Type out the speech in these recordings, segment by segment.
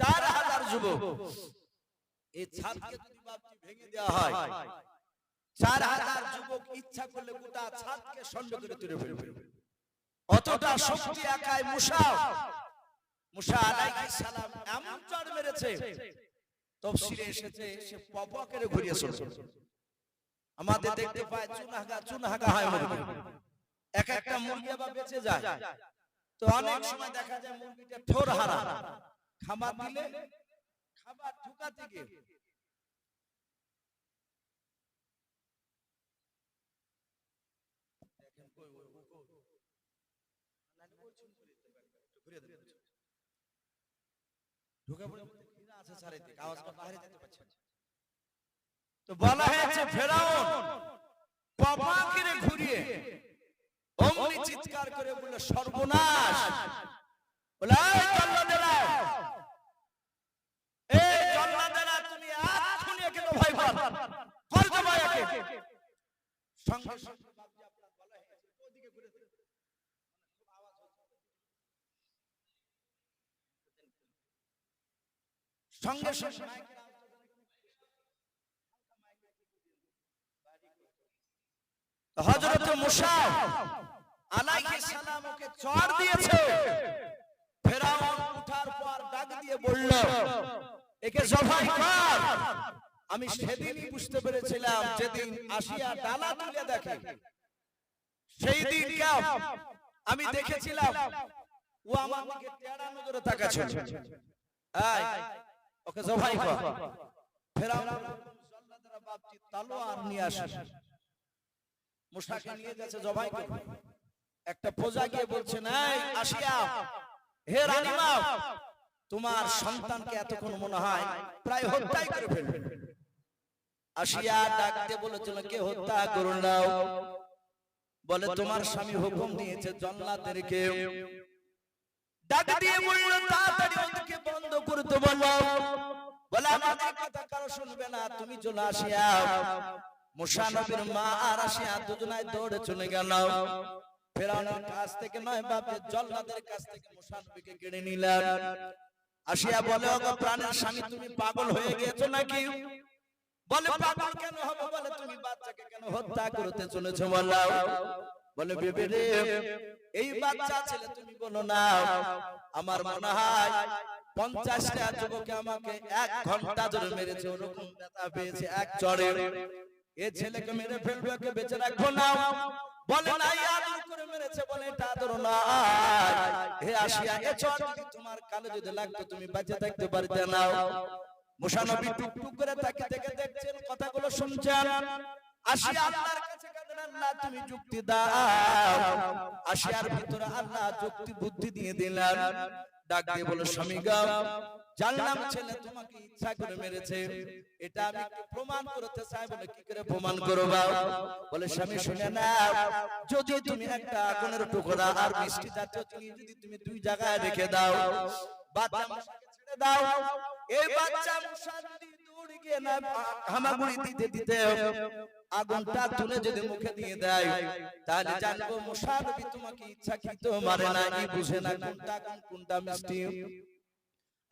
চার হাজার যুবক। এই ছাদকে যদি বাপজি ভেঙে দেওয়া হয়, চার হাজার যুবক ইচ্ছা করলে গোটা ছাদকে সন্ড করে তুলে ফেলবে। অতটা শক্তি একাই মুসা মুসা আলাইহিস সালাম এমন চড় মেরেছে তফসিরে এসেছে, সে পপকেরে ঘুরিয়ে চলছে আমাদের দেখতে পায় চুনহাগা চুনহাগা হয় মুরগি এক একটা মুরগি আবার বেঁচে যায়। তো অনেক সময় দেখা যায় মুরগিটা ঠোর হারা। খাবার দিলে খাবার ঢুকাতে গিয়ে। তো বলা হয়েছে ফেরাউন পাপাকিরে ঘুরিয়ে অমনি চিৎকার করে সর্বনাশ! বলে এই জল্লাদেরা এই জল্লাদেরা তুমি এক্ষুনি একে তো ভয় পান কর তো ভয় একে সঙ্গে সঙ্গে বাবজি আপনার বলা হয়েছে ওদিকে ঘুরে ঘুরে খুব সঙ্গে সঙ্গে মাইকের আওয়াজটা হযরত মুসা আলাইহিস সালাম ওকে চড় দিয়েছে। ফেরাউন উঠার পর ডাক দিয়ে বলল, একে জবাই কর। আমি সেদিনই বুঝতে পেরেছিলাম যেদিন আসিয়া ডালা তুলে দেখে। সেই দিন আমি দেখেছিলাম ও আমার দিকে টেরা নজরে তাকাচ্ছে ওকে জবাই কর। ফেরাউন তলোয়ার নিয়ে আসে মুসাকে নিয়ে যাচ্ছে জবাই করবে একটা প্রজা গিয়ে বলছে নাই আসিয়া। হে রানীমা তোমার সন্তানকে এতক্ষণ মনে হয় প্রায় হত্যাই করে ফেলবে। আসিয়া ডাকতে বলেছিল, কে হত্যা করুন নাও? বলে, তোমার স্বামী হুকুম দিয়েছে জল্লাদেরকে ডাক দিয়ে বলল, তাড়াতাড়ি ওদেরকে বন্ধ করতে বলল বলে আমাদের কথা কারও শুনবে না। তুমি চলে আসিয়া মুসা নবীর মা আর আসিয়া দুজনায় দৌড়ে চলে গেল। ফেরাউনের কাছ থেকে নয়, বাপে জল্লাদের কাছ থেকে মুসা নবীকে কেড়ে নিলেন। আসিয়া বলে, ওগো প্রাণের স্বামী, তুমি পাগল হয়ে গিয়েছো নাকি? বলে পাগল কেন হবে বলে তুমি বাচ্চাকে কেন হত্যা করতে চলেছো বলো বলে বেবে রে এই বাচ্চা ছেলে তুমি বলো না। আমার মনে হয় পঞ্চাশটা যুবকে আমাকে এক ঘণ্টা ধরে মেরেছে ওরকম ব্যথা পেয়েছে এক চড়ে এ ছেলেকে মেরে ফেলবে ওকে বেঁচে রাখব না। বলে না এই আদর করে মেরেছে বলে এটা আদর না। হে আসিয়া এ চড় তোমার কালে যদি লাগতো তুমি বেঁচে থাকতে পারতে না মুসা নবী টুক টুক করে তাকে দেখে দেখছেন কথাগুলো শুনছেন। আসিয়া আল্লাহর কাছে আল্লাহ তুমি যুক্তি দাও। আসিয়ার ভিতরে আল্লাহ যুক্তি বুদ্ধি দিয়ে দিলেন। ডাক দিয়ে বলো স্বামী গাও জানলাম ছেলে তোমাকে ইচ্ছা করে মেরেছে এটা আমি প্রমাণ করতে চাই বলে কি করে প্রমাণ করবা? বলে স্বামী শুনে নাও যদি তুমি একটা আগুনের টুকরা আর মিষ্টি জাতীয় জিনিস যদি তুমি দুই জায়গায় রেখে দাও বাচ্চা আগুনটা তুলে যদি মুখে দিয়ে দেয়, তাহলে জানব মারে না, ই বুঝে না কোনটা কোন, কোনটা মিষ্টি।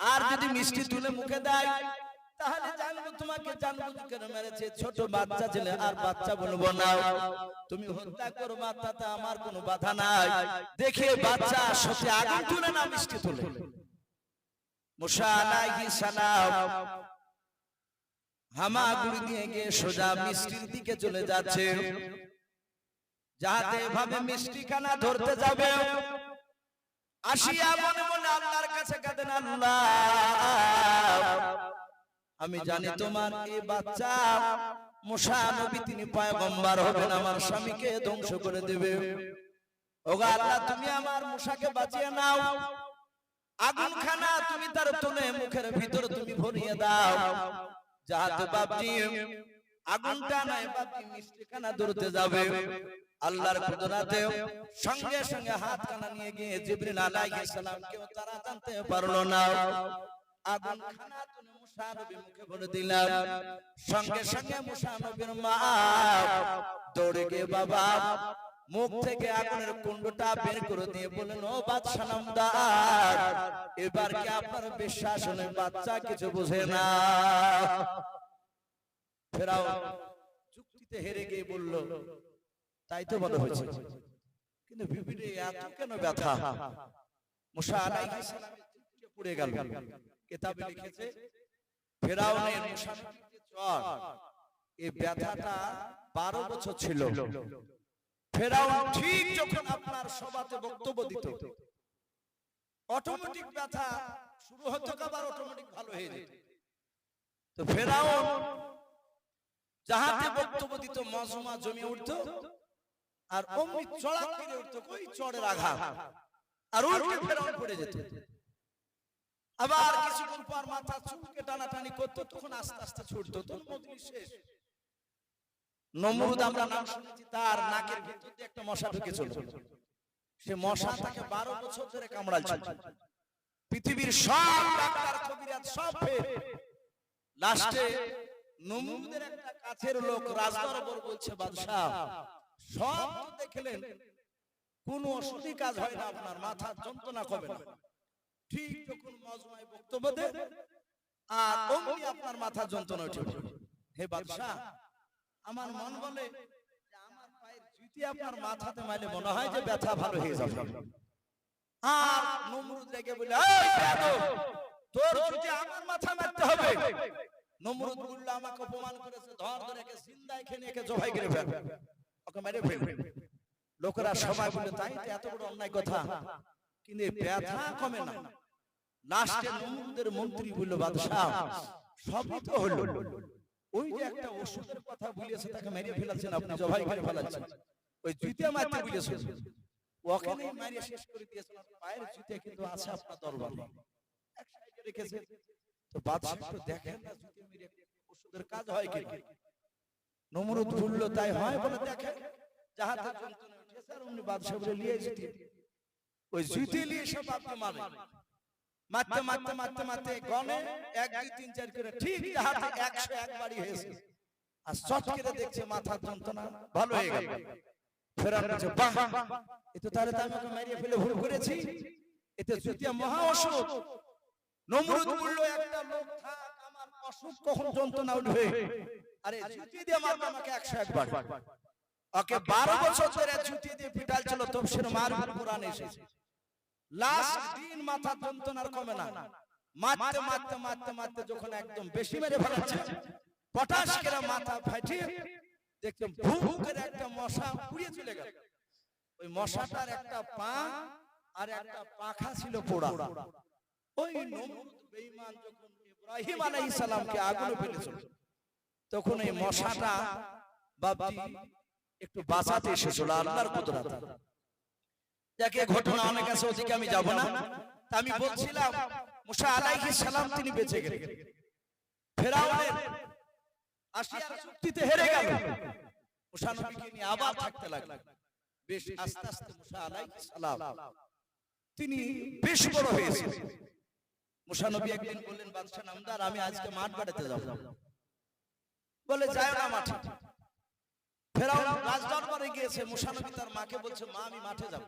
আর যদি মিষ্টি তুলে মুখে দেয়, তাহলে জানব তোমাকে জানব কি করে মেরেছে, ছোট বাচ্চা ছেলে, আর বাচ্চা বলব না। তুমি হত্যা করবা, তাতে আমার কোনো বাধা নাই। দেখে বাচ্চা সত্যি আগুন তুলে না মিষ্টি তুলে। মুসা আলাইহিস সালাম হামাগুড়ি দিয়ে গিয়ে সোজা মিষ্টির দিকে চলে যাচ্ছে। যাহাতে এভাবে মিষ্টি খানা ধরতে যাবে। আসিয়া মনে মনে আল্লাহর কাছে কাঁদেন, আল্লাহ, আমি জানি তোমার এই বাচ্চা মুসা নবী, তিনি পয়গম্বর হবেন, আমার স্বামীকে ধ্বংস করে দেবে। ওগো আল্লাহ, তুমি আমার মুসাকে বাঁচিয়ে নাও। আগুন খানা তুমি তার তুলে মুখের ভিতর তুমি ভরিয়ে দাও। যাহাতে বাপজি আগুনটা নাই বাপজি মিষ্টি খানা ধরতে যাবে। আল্লাহর কুদরাতে সঙ্গে সঙ্গে হাত কানা নিয়ে গিয়ে জিবরিল আলাইহিস সালাম কেউ তারা জানতে পারল না। আগুন খানা তুলে মুসা নবী মুখে ভরে দিলাম। সঙ্গে সঙ্গে মুসা নবীর মা দৌড়ে গিয়ে বাবা মুখ থেকে আগুনের কুণ্ডটা বের করে দিয়ে বলেন ও বাদশা নামদার, এবার কি আপনার বিশ্বাস হলে বাচ্চা কিছু বুঝে না? ফেরাও যুক্তিতে হেরে গিয়ে বলল, তাই তো বলা হয়েছে। কিন্তু বিবিরে এত কেন ব্যথা? মুসা আলাইহিস পড়ে গেল। কিতাবে লিখেছে ফেরাউনের মুসা এই ব্যথাটা 12 বছর ছিল। ফেরাউন ঠিক যখন আপনার সভাতে বক্তব্য দিত অটোমেটিক ব্যথা শুরু হতো, আবার অটোমেটিক ভালো হয়ে যেত। তো ফেরাউন যাহাতে বক্তব্য দিত মজমা জমে উঠতো, আর অমনি চড়া ফিরে উঠতো কই চড়ের আঘাত, আর উল্টে ফেরাউন পড়ে যেত। আবার কিছুক্ষণ পর মাথা চুলকে টানাটানি করতো, তখন আস্তে আস্তে ছুটতো, তখন মজলিস শেষ। নমরুদ আমরা নাম শুনেছি, তার নাকের ভিতর দিয়ে একটা মশা সে মশা তাকে বারো বছর ধরে পৃথিবীর সব ডাক্তার, কবিরাজ সব লাস্টে নমরুদের একটা কাছের লোক রাজদরবার বলছে, বাদশাহ, সব দেখলেন, কোন ওষুধই কাজ হয় না আপনার মাথার যন্ত্রণা কবে না। ঠিক যখন মজমায় বক্তব্য দেন, আর অমনি আপনার মাথা যন্ত্রণা উঠে। হে বাদশাহ আমার মন বলে আমার পায়ের জুতি আপনার মাথাতে মাইলে মনে হয় যে ব্যথা ভালো হয়ে যাবে। আর নমরুদ রেগে বলে তোর জুতি আমার মাথা মারতে হবে। নমরুদ বলল আমাকে অপমান করেছে ধর ধরে একে জিন্দায় খেয়ে একে জবাই করে ফেল। ওকে মেরে ফেল। লোকেরা সবাই বলে তাই তো এত বড় অন্যায় কথা। কিন্তু ব্যথা কমে না। লাস্টে নমরুদের মন্ত্রী বলল বাদশাহ সবই তো হলো। ওই যে একটা ওষুধের কথা বলিয়েছে তাকে মেরে ফেলাচ্ছেন আপনি জবাই করে ফেলাচ্ছেন ওই জুতে মারতে বলেছে ওকে নেই মারিয়ে শেষ করে দিয়েছেন পায়ের জুতে কিন্তু আছে আপনার দরবারে। এক সাইডে রেখেছে তো বাদশাহ তো দেখেন না জুতে মেরে ওষুধের কাজ হয় কি নমরুদ বলল তাই হয় বলে দেখেন। যাহাতে যন্ত্রণা উঠেছে আর উনি বাদশাহ বলে নিয়ে এসেছে ওই জুতে নিয়ে সব আপনি মারে। মারতে মারতে মারতে মারতে গনে এক দুই তিন চার করে ঠিক হাতে একশো একবারই হয়েছে। আর দেখছে মাথার যন্ত্রণা। ভালো হয়ে গেল। ফেরান বলছে বাহ। এতে তাহলে তো আমি ওকে মারিয়ে ফেলে ভুল করেছি। এতে জুতিয়া মহা অসুখ নমরুদ বলল একটা লোক থাক আমার অসুখ কখন যন্ত্রণা উঠবে? আরে জুতি দিয়ে মারবে আমাকে একশো একবার ওকে বারো বছর ধরে জুতি দিয়ে পিটাল ছিল তফসির মার কোরআন এসেছে। লাস্ট দিন মাথা যন্ত্রণার কমে না। মারতে মারতে মারতে মারতে যখন একদম বেশি মেরে ফেলাচ্ছে পটাশ করে মাথা ফাটিয়ে দেখলাম ভু ভু করে একটা মশা উড়িয়ে চলে গেল। ওই মশাটার একটা পা আর একটা পাখা ছিল পোড়া। ওই নমরুদ বেঈমান যখন ইব্রাহিম আলাইহিস সালামকে আগুনে ফেলেছিল তখন এই মশাটা বাপজি একটু বাঁচাতে এসেছিল আল্লাহর কুদরত। যাকে ঘটনা অনেক আছে ওদিকে আমি যাব না। আমি বলছিলাম মুসা আলাইহিস সালাম তিনি বেঁচে গেলেন। ফেরাউনের আসিয়ার চুক্তিতে হেরে গেল। মুসা নবীকে নিয়ে আবার থাকতে লাগলেন। বেশ আস্তে আস্তে মুসা আলাইহিস সালাম তিনি বেশ বড় হয়েছেন মুসা নবী একদিন বললেন বাদশা নামদার আমি আজকে মাঠ বাড়াতে যাব। বলে যায় না মাঠে। ফেরাউন রাজদরবারে গিয়েছে। মুসা নবী তার মাকে বলছে মা আমি মাঠে যাব।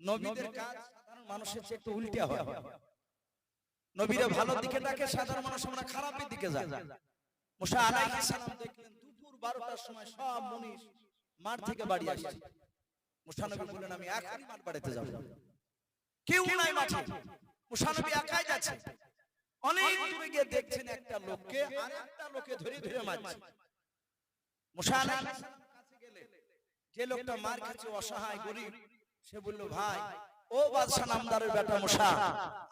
নবীদের কাজ সাধারণ মানুষের চেয়ে একটু উল্টে হয়। নবীরা ভালো দিকে ডাকে সাধারণ মানুষ আমরা খারাপের দিকে যায় মুসা আলাইহিস সালাম দেখলেন দুপুর 12টার সময় সব মুনিশ মাঠ থেকে বাড়ি আসছে। মুসা নবী বললেন আমি এখনই মাঠ বাড়িতে যাব। কেউ নাই মাঠে। মুসা নবী একাই যাচ্ছে। অনেক দূরে গিয়ে দেখছেন একটা লোককে আর একটা লোকে ধরে ধরে মারছে। মুসা আলাইহিস সালাম কাছে গেলে যে লোকটা মার খেয়েছে অসহায় গরিব সে বলল ভাই ও বাদশা নামদারের বেটা মুসা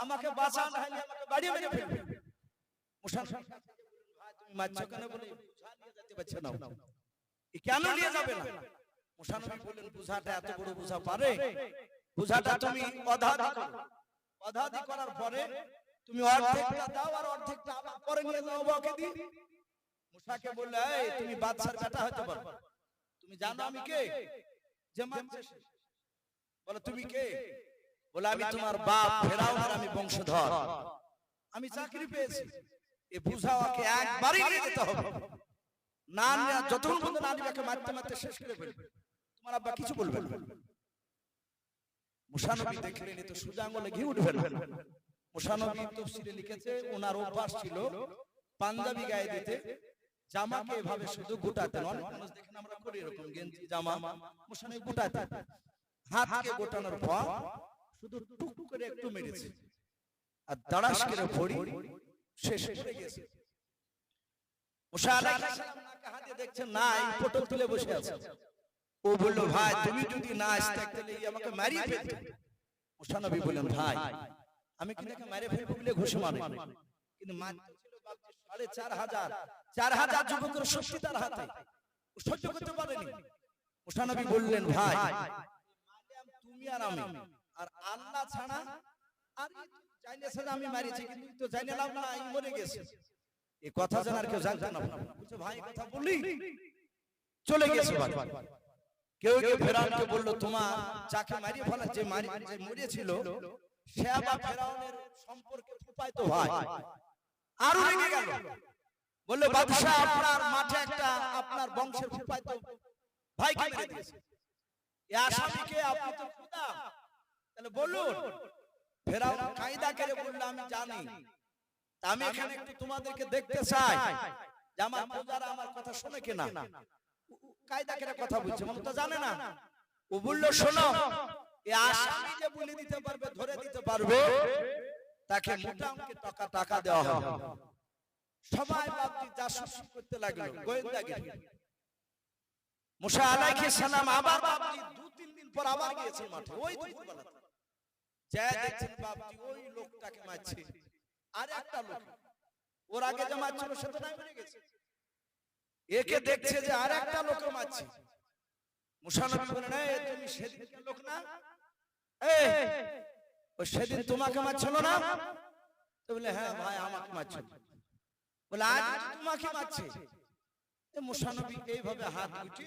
আমাকে আমাকে বাড়ি মেরে ফেলবে। মুসা ভাই তুমি মারছো কেন বলে বুঝা নিয়ে যেতে পারছে না কেন নিয়ে যাবে না? মুসা নবী বললেন বুঝাটা এত বড় বুঝা পারে? বুঝাটা তুমি অধাধি করো। অধাধি করার পরে তুমি অর্ধেকটা দাও আর অর্ধেকটা আবার পরে নিয়ে যাও বাবাকে দি মুসাকে বললে এই তুমি বাদশার বেটা হতে পারো। তুমি জানো আমি কে? যে। বলে তুমি কে? বলে আমি তোমার বাপ ফেরাউনের আমি বংশধর। আমি চাকরি পেয়েছি। এ বুঝা ওকে একবারই নিয়ে যেতে হবে। না যতক্ষণ পর্যন্ত না নিবে ওকে মারতে মারতে শেষ করে ফেলবে। তোমার আব্বা কিছু বলবেন মুসানবী দেখলেন এ তো সোজা আঙুলে ঘি উঠবে না। মুসানবী তফসিরে লিখেছে ওনার অভ্যাস ছিল পাঞ্জাবি গায়ে দিতে জামাকে এভাবে শুধু গোটাতেন। অনেক মানুষ দেখেন আমরা করি এরকম গেঞ্জি জামা। মুসানবী গোটাতেন। হাতকে গোটানোর পর শুধু টুক করে একটু মেরেছে। আর দাঁড়াস করে ভরি শেষ করে গেছে। দেখছেন না পটল তুলে বসে আছে। ও বলল ভাই তুমি যদি না আসতে তাহলে আমাকে মারিয়ে ফেলতে মুসা বললেন ভাই আমি কি তাকে মারিয়ে ফেলব বলে ঘুষি মারে কিন্তু ছিল বাপজি সাড়ে চার হাজার চার হাজার যুবকের শক্তি তার হাতে। সহ্য করতে পারেনি। মুসা বললেন ভাই তুমি আর আমি। আর আল্লাহ ছাড়া আর জানি সাথে আমি মারিছি, কিন্তু তো জানি না আমি মরে গেছি। এই কথা জানার কেউ জানতো না বলছে ভাই কথা বললি চলে গেছে কেউ কেউ ফেরাউনকে বলল, তোমার যাকে মারিয়ে ফেলা যে মারি, যে মরেছিল, সে আবার ফেরাউনের সম্পর্কে ফুপাইতো ভাই। আরও রেগে গেল। বললে, বাদশাহ, আপনার মাঠে একটা আপনার বংশের ফুপাইতো ভাইকে মেরে দিয়েছে। আমি এখানে একটু তোমাদেরকে দেখতে চাই যে আমার কায়দা করে কথা বলছে মানে তো জানে না? ও বলল, শোনো এই আসামি যে বলে দিতে পারবে, ধরে দিতে পারবে, তাকে মোটা অঙ্কের টাকা টাকা দেওয়া হবে। সবাই বাপটি জাসুসি করতে লাগল, গোয়েন্দাগিরি। মুসা আলাইহিস সালাম আবার দু তিন দিন পর আবার গিয়েছে মাঠে ওই দুপুরবেলাতে যা দেখছেন ওই লোকটাকে মারছে। আর একটা লোক। ওর আগে যে মারছিল সে তো নাই মরে গেছে। একে দেখছে যে আর একটা লোক মারছে। মুসা নবী বলেন এই তুমি সেদিনকার লোক না? এই ও সেদিন তোমাকে মারছিল না? তো বলে হ্যাঁ ভাই আমাকে মারছিল। বলে আজ তোমাকে মারছে? এ মুসা নবী এইভাবে হাত উঠে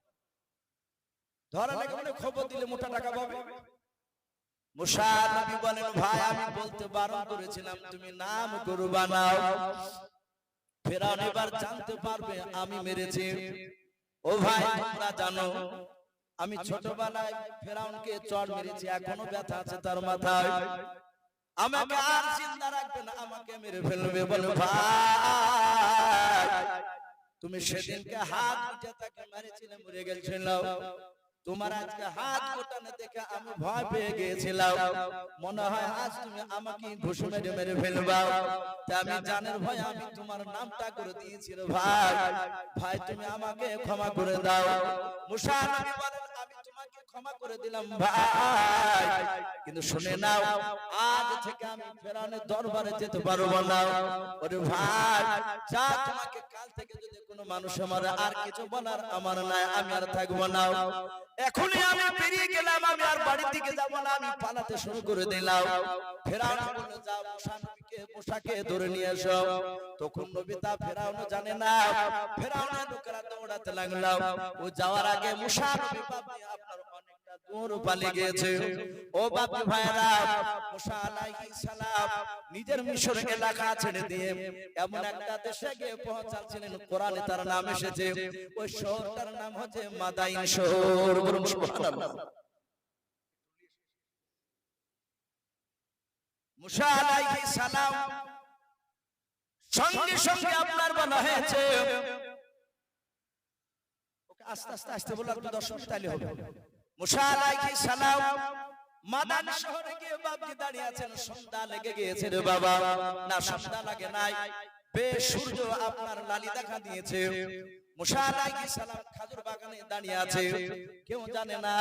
আমি মেরেছি। ও ভাই, তোমরা জানো, আমি ছোটবেলায় ফেরাউনকে চড় মেরেছি, এখনও ব্যথা আছে তার মাথায়। আমাকে আর চিন্তা রাখবে না, আমাকে মেরে ফেলবে। বলে, ভাই, তুমি সেদিনকে হাত উঠে মেরেছিলে, মরে গেছিল তোমার আজকে হাত গোটানো দেখে আমি ভয় পেয়ে গিয়েছিলাম। মনে হয় আজ তুমি আমাকে ঘুষ মেরে মেরে ফেলবা। তা আমি জানের ভয় আমি তোমার নামটা করে দিয়েছিল ভাই। ভাই। তুমি আমাকে ক্ষমা করে দাও। মুসা আমি তোমাকে ক্ষমা করে দিলাম ভাই। কিন্তু শুনে নাও আজ থেকে আমি ফেরানের দরবারে যেতে পারব না। ওরে ভাই যা তোমাকে কাল থেকে যদি কোনো মানুষ আমার আর কিছু বলার আমার নাই আমি আর থাকব না। এখনই আমি বেরিয়ে গেলাম আমি আর বাড়ির দিকে যাব না আমি পালাতে শুরু করে দিলাম। ফেরাউন নবীকে মুসাকে ধরে নিয়ে এসো তখন নবী তা ফেরাউন জানে না। ফেরাউনের লোকেরা দৌড়াতে লাগল। ও যাওয়ার আগে মুসা নবী বাপি আপনার অনেকটা দূর পালিয়ে গিয়েছে ও বাপি ভাইরা মুসা আলাইহিস সালাম নিজের মিশর এলাকা ছেড়ে দিয়ে এমন একটা দেশে গিয়ে পৌঁছাচ্ছিলেন। কোরআনে তার নাম এসেছে ওই শহরটার নাম হচ্ছে মাদাইন শহর। সুবহানাল্লাহ মুসা সঙ্গে সঙ্গে আপনার বলা হয়েছে। ওকে, আস্তে আস্তে আস্তে বলে একটু দশ মিনিট তাইলে হবে। মুসা আলাইহিস সালাম মাদান শহরে গিয়ে বাপজি লেগে গিয়েছে রে বাবা। না, সন্ধ্যা লাগে নাই। বেশ সূর্য আপনার লালি দেখা দিয়েছে। দাঁড়িয়ে আছে। কেউ জানে না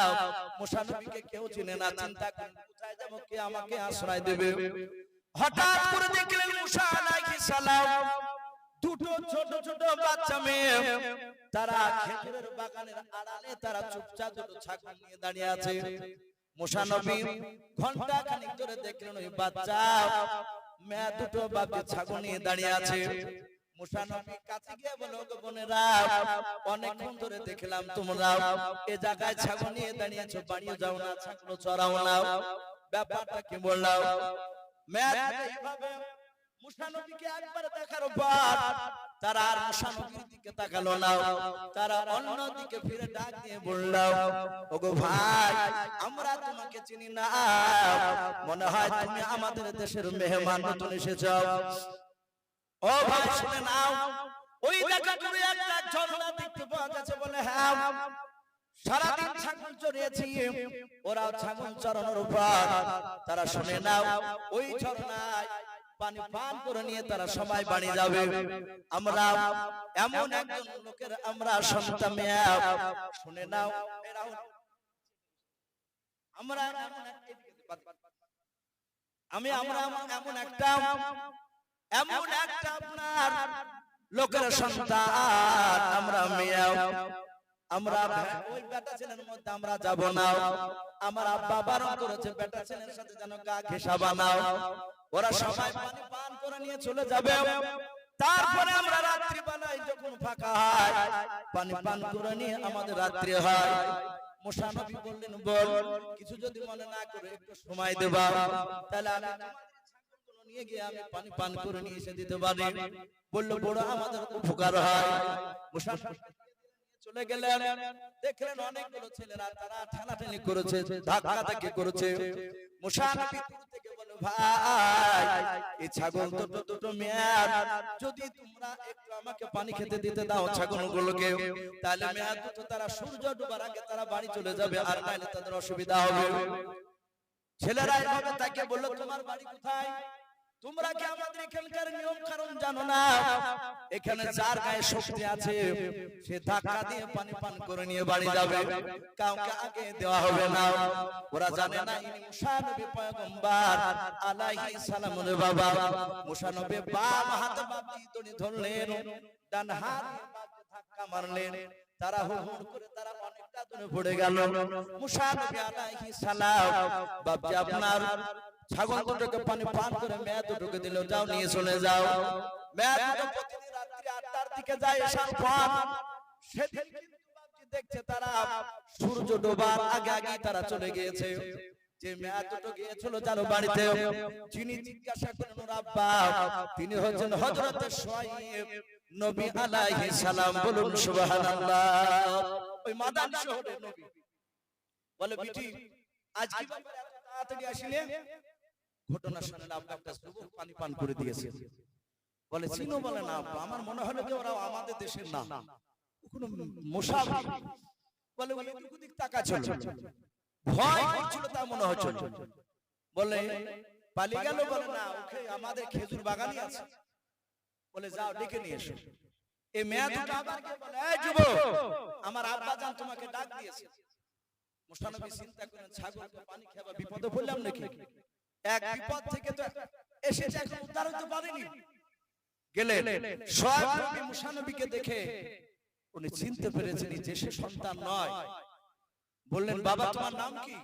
কেউ চিনে না যাব, কে আমাকে আশ্রয় দেবে? হঠাৎ দেখলেন দুটো ছোট ছোট বাচ্চা মেয়ে, তারা খেজুরের বাগানের আড়ালে তারা চুপচাপ দুটো ছাগল নিয়ে দাঁড়িয়ে আছে। মুসা ঘণ্টা খানিক ধরে দেখলেন ওই বাচ্চা, মেয়া দুটো বাপে ছাগল নিয়ে দাঁড়িয়ে আছে। মুসা নবী কাছে দেখলাম তোমরা এ ছাগল নিয়ে যাও না ছাগল চড়াও না। আর অন্য ফিরে ডাক দিয়ে ওগো ভাই, আমরা তোমাকে চিনি না। মনে হয় তুমি আমাদের দেশের মেহমান, নতুন এসেছ। ও ভাই, শুনে নাও। ওই জায়গা জুড়ে একটা ঝর্ণা দেখতে পাওয়া যাচ্ছে বলে হ্যাঁ। সারাদিন ছাগল চড়িয়েছি, ওরাও ছাগল চড়ানোর উপর। তারা শুনে নাও, ওই ঝর্ণায় পানি পান করে নিয়ে তারা সবাই বাড়ি যাবে। আমরা এমন একজন লোকের আমরা সন্তান শুনে নাও আমরা আমি আমরা এমন একটা এমন একটা আপনার লোকের সন্তান আমরা আমরা ওই বেটা ছেলের মধ্যে আমরা যাব না। আমার আব্বা বারণ করেছে বেটা ছেলের সাথে যেন গা ঘেঁষা বানাও। ওরা সবাই পানি পান করে নিয়ে চলে যাবে। তারপরে আমরা রাত্রি বেলায় যখন ফাঁকা হয় পানি পান করে নিয়ে আমাদের রাত্রি হয়। মোশানবী বললেন বল কিছু যদি মনে না করে একটু সময় দেবা। তাহলে আমি নিয়ে গিয়ে আমি পানি পান করে নিয়ে এসে দিতে পারি। বলল বড় আমাদের উপকার হয়। চলে গেলেন। দেখলেন অনেকগুলো ছেলেরা তারা ঠেলাঠেলি করেছে ধাক্কা ধাক্কি করেছে। থেকে বলে ভাই এই ছাগল দুটো দুটো মেয়ার যদি তোমরা একটু আমাকে পানি খেতে দিতে দাও ছাগলগুলোকে তাহলে মেয়ার দুটো তারা সূর্য ডোবার আগে তারা বাড়ি চলে যাবে আর তাদের অসুবিধা হবে। ছেলেরা এভাবে তাকে বলল তোমার বাড়ি কোথায়? তোমরা কি আমাদের এখানকার নিয়ম কারণ জানো না? এখানে যার গায়ে শক্তি আছে সে ধাক্কা দিয়ে পানি পান করে নিয়ে বাড়ি যাবে। কাউকে আগে দেওয়া হবে না। ওরা জানে না ইনি মুসা নবী পয়গম্বর। আলাইহিস সালাম রে বাবা মুসা নবী বাম হাত বাবজি দড়ি ধরলেন ডান হাত বাবজি ধাক্কা মারলেন তারা হুড় করে তারা অনেকটা দূরে পড়ে গেল। মুসা নবী আলাইহিস সালাম বাবজি আপনার ছাগল দুটোকে পানি পান করে মেয়ে দুটোকে দিল যাও নিয়ে চলে যাও। মেয়ে দুটো প্রতিদিন রাত্রি আটটার দিকে যায় এসার পর সেদিন দেখছে তারা সূর্য ডোবার আগে আগে তারা চলে গিয়েছে। যে মেয়ে দুটো গিয়েছিল যার বাড়িতে যিনি জিজ্ঞাসা করেন ওর আব্বা তিনি হচ্ছেন হযরত সোয়াইব নবী আলাইহিস সালাম বলুন সুবহানাল্লাহ। ওই মাদান শহরের নবী। বলে বিটি আজ কি ব্যাপার এত তাড়াতাড়ি আসিলে ঘটনা শুনে না আব্বা একটা যুবক পানি পান করে দিয়েছে। বলে, চিনো বলে না আমার মনে হলো যে ওরা আমাদের দেশের না। কোনো মুসাফির বলে, ওই দিক তাকাচ্ছিল ভয় করছিল তা মনে হচ্ছিল বলে, পালিয়ে গেল? বলে, না, ওকে আমাদের খেজুর বাগানই আছে। বলে, যাও, ডেকে নিয়ে এসো। এই মেয়ে দুটো আবার গিয়ে বলে, এই যুবক, আমার আব্বা জান তোমাকে ডাক দিয়েছে। মুসানবী চিন্তা করেন, ছাগলকে পানি খাওয়া বিপদে পড়লাম নাকি? এক বিপদ থেকে তো এখন উদ্ধার হতে পারেনি গেলে সব মুসানবীকে দেখে উনি চিনতে পেরেছেন যে সে সন্তান নয়। বললেন বাবা তোমার নাম কি?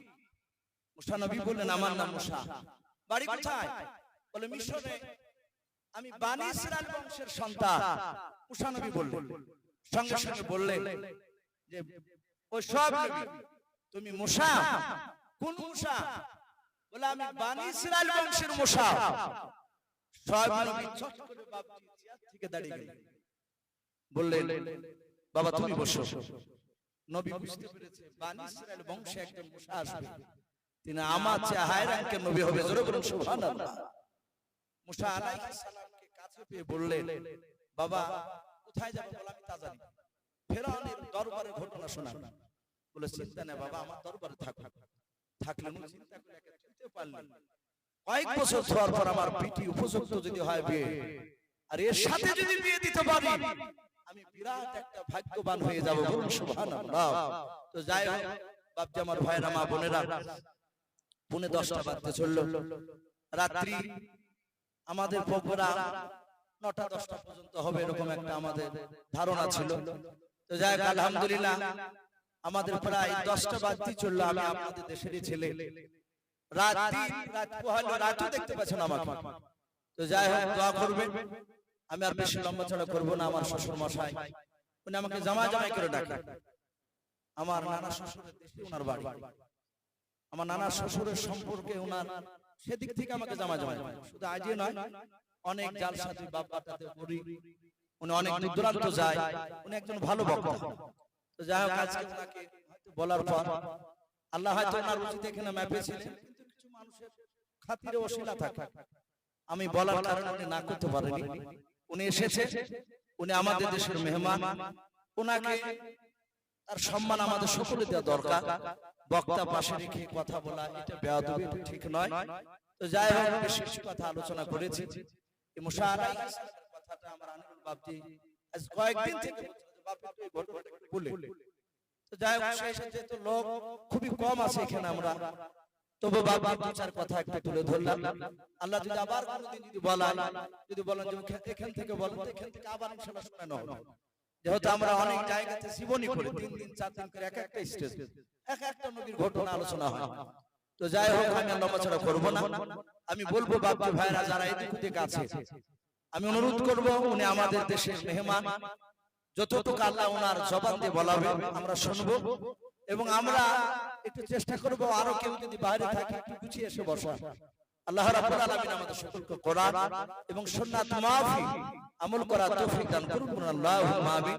মুসানবী বললেন আমার নাম মুসা। বাড়ি কোথায়? বলে মিশরে। আমি বানি ইসরায়েল বংশের সন্তান। মুসানবী বললেন সঙ্গে সঙ্গে বললেন যে ও সব তুমি মুসা। কোন মুসা? বলে আমি বানি ইসরায়েল বংশের মুসা সব নবী চট করে বাপজি চেয়ার থেকে দাঁড়িয়ে গেলেন। বললেন বাবা তুমি বসো। নবী বুঝতে পেরেছে বানি ইসরায়েল বংশে একজন মুসা আসবে। তিনি আমার নবী হবে জোরে বলুন সুবহানাল্লাহ। মুসা আলাইহিস সালামকে কাছে পেয়ে বললেন বাবা কোথায় যাব বলে আমি তা জানি। ফেরাউনের দরবারে ঘটনা শোনান। বলে চিন্তা নেই বাবা আমার দরবারে থাক থাকলে উনি চিন্তা করে একা পারলেন। কয়েক বছর ধোয়ার পর আমার পিটি উপযুক্ত যদি হয় বিয়ে আর এর সাথে যদি বিয়ে দিতে পারি আমি বিরাট একটা ভাগ্যবান হয়ে যাব। বলুন সুবহানাল্লাহ। তো যাই হোক বাপজি আমার ভাইরা মা বোনেরা পুনে দশটা বাজতে চলল। রাত্রি আমাদের প্রোগ্রাম নটা দশটা পর্যন্ত হবে এরকম একটা আমাদের ধারণা ছিল। তো যাই হোক, আলহামদুলিল্লাহ। আমাদের প্রায় দশটা বাজতে চলল আমি আপনাদের দেশেরই ছেলে। রাত দিন রাত পোহালো রাতও দেখতে পাচ্ছেন আমাকে। তো যাই হোক দোয়া করবেন। আমি আর বেশি লম্বা চড়া করব না আমার শ্বশুর মশাই। উনি আমাকে জামা জামাই করে ডাকে। আমার নানা শ্বশুরের দেশে ওনার বাড়ি। আমার নানা শ্বশুরের সম্পর্কে ওনার সেদিক থেকে আমাকে জামা জামাই। শুধু আজই নয় অনেক জালসাতে বাপ্পাটাতে করি উনি অনেক দূর দূরান্ত যায়। উনি একজন ভালো বক্তা তো যাই হোক আজকে ওনাকে বলার পর আল্লাহ হয়তো ওনার এখানে কিন্তু কিছু মানুষের খাতিরে অশিলা থাকে। আমি বলার কারণে উনি না করতে পারেনি। উনি এসেছে। উনি আমাদের দেশের মেহমান। ওনাকে তার সম্মান আমাদের সকলে দেওয়া দরকার। বক্তা পাশে রেখে কথা বলা এটা বেয়াদবি ঠিক নয়। তো যাই হোক বেশ কিছু কথা আলোচনা করেছি। এই সালামের কথাটা আমার আনিরুল আজ কয়েকদিন থেকে যাই হোক লোক খুবই কম আছে এখানে আমরা তবু বাবা চার কথা একটু তুলে ধরলাম। আল্লাহ যদি আবার কোনোদিন যদি বলেন যদি বলেন যে এখান- এখান থেকে বলেন এখান থেকে আবার ইনশাআল্লাহ শোনানো হবে। যেহেতু আমরা অনেক জায়গাতে জীবনী করি তিন দিন চার দিন করে এক একটা স্টেজ এক একটা নদীর ঘটনা আলোচনা হয়। তো যাই হোক আমি লম্বাচড়া করব না। আমি বলব বাপ্পি ভাইরা যারা এদিক আছে আমি অনুরোধ করব উনি আমাদের দেশের মেহমান যতটুকু আল্লাহ ওনার জবান দিয়ে বলা হবে আমরা শুনব এবং আমরা একটু চেষ্টা করব আরও কেউ যদি বাইরে থাকে একটু গুছিয়ে এসে বসা আল্লাহ রাব্বুল আলামিন আমাদের সকলকে কোরআন এবং সুন্নাত মাফি আমল করার তৌফিক দান করুন। আল্লাহুম্মা আমিন।